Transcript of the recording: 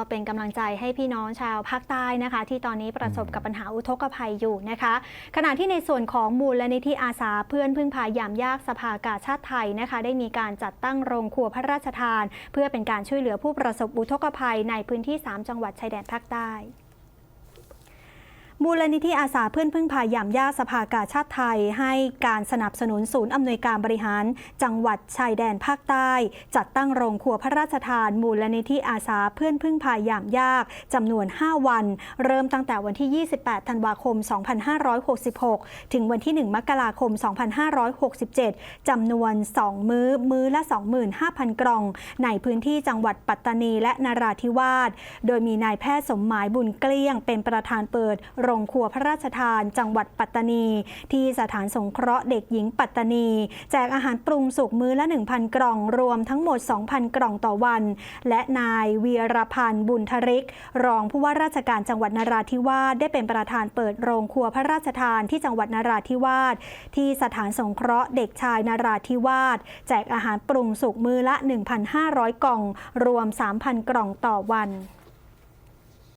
ก็เป็นกำลังใจให้พี่น้องชาวภาคใต้นะคะ ที่ตอนนี้ประสบกับปัญหาอุทกภัยอยู่นะคะ ขณะที่ในส่วนของมูลนิธิอาสาเพื่อนพึ่งพายามยากสภากาชาติไทยนะคะ ได้มีการจัดตั้งโรงครัวพระราชทาน เพื่อเป็นการช่วยเหลือผู้ประสบอุทกภัยในพื้นที่ 3 จังหวัดชายแดนภาคใต้ มูลนิธิอาสาเพื่อนพึ่งพายามยากสภากาชาติไทย ให้การสนับสนุนศูนย์อำนวยการบริหาร จังหวัดชายแดนภาคใต้ จัดตั้งโรงครัวพระราชทาน มูลนิธิอาสาเพื่อนพึ่งพายามยากจำนวน 5 วัน เริ่มตั้งแต่วันที่ 28 ธันวาคม 2566 ถึงวันที่ 1 มกราคม 2567 จำนวน 2 มื้อ มื้อละ 25,000 กล่อง ในพื้นที่จังหวัดปัตตานีและนราธิวาส โดยมีนายแพทย์สมหมายบุญเกลี้ยง เป็นประธานเปิดโรรงครัวพระราชทาน จังหวัดปัตตานี ที่สถานสงเคราะห์เด็กหญิงปัตตานี แจกอาหารปรุงสุกมื้อละ 1,000 กล่องรวมทั้งหมด 2,000 กล่องต่อวัน และนายวีรพันธ์บุญทริก รองผู้ว่าราชการจังหวัดนราธิวาสได้เป็นประธานเปิดโรงครัวพระราชทานที่จังหวัดนราธิวาสที่สถานสงเคราะห์เด็กชายนราธิวาสแจกอาหารปรุงสุกมื้อละ 1,500 กล่อง รวม 3,000 กล่องต่อวัน